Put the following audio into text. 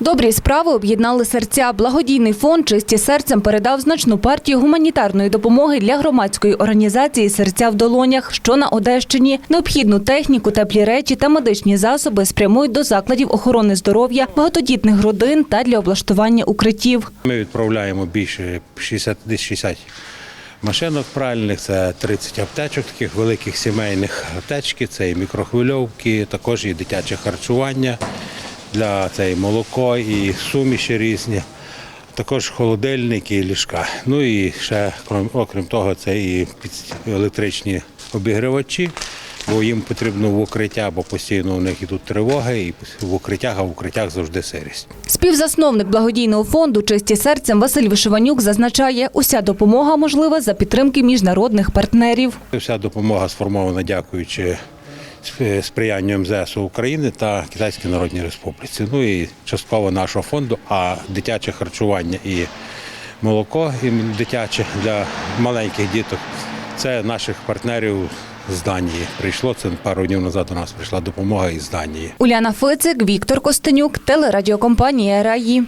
Добрі справи об'єднали серця. Благодійний фонд «Чисті серцем» передав значну партію гуманітарної допомоги для громадської організації «Серця в долонях», що на Одещині. Необхідну техніку, теплі речі та медичні засоби спрямують до закладів охорони здоров'я, багатодітних родин та для облаштування укриттів. Ми відправляємо більше 60, десь 60 машинок пральних, це 30 аптечок, таких великих сімейних аптечки, це і мікрохвильовки, також і дитяче харчування для це і молоко, і суміші різні, також холодильники і ліжка. Ну і ще, крім- окрім того, це і електричні обігрівачі. Бо їм потрібно в укриття, бо постійно у них йдуть тривоги, і в укриттях, а в укриттях завжди сирість. Співзасновник благодійного фонду «Чисті серцем» Василь Вишиванюк зазначає, уся допомога можлива за підтримки міжнародних партнерів. Вся допомога сформована дякуючи сп- сприянню МЗС України та Китайській Народній Республіці. Ну і частково нашого фонду, а дитяче харчування і молоко і дитяче для маленьких діток це наших партнерів з Данії. Прийшло це пару днів назад. До нас прийшла допомога із Данії. Уляна Фицик, Віктор Костенюк, телерадіокомпанія «Раї».